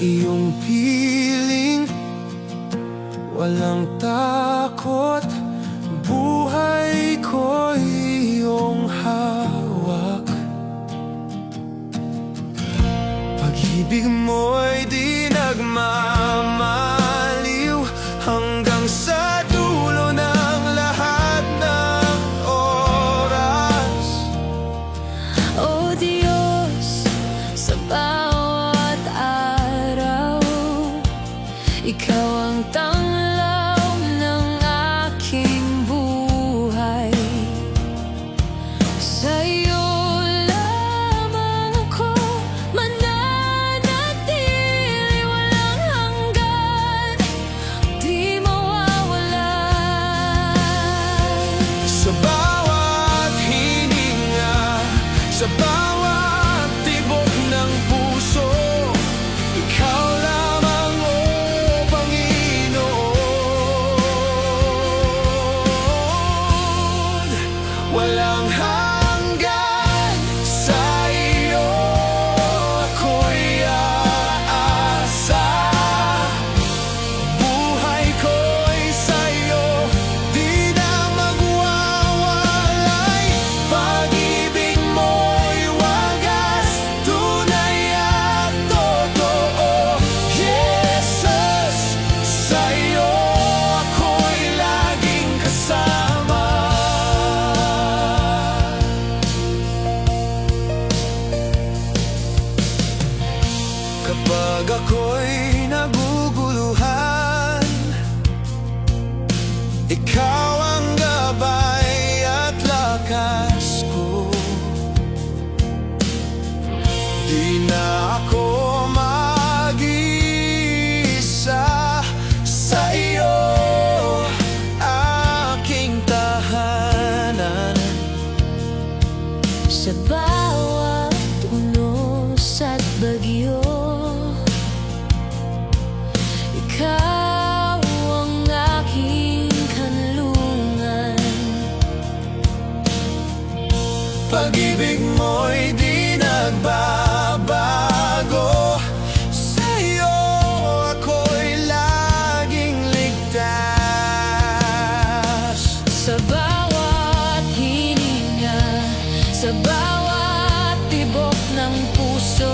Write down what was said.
iyong piling. Walang takot. Go. walang Sa bawat unos Ikaw ang aking kanlungan. Pag-ibig mo'y di nagbago. sa bawat tibok ng puso.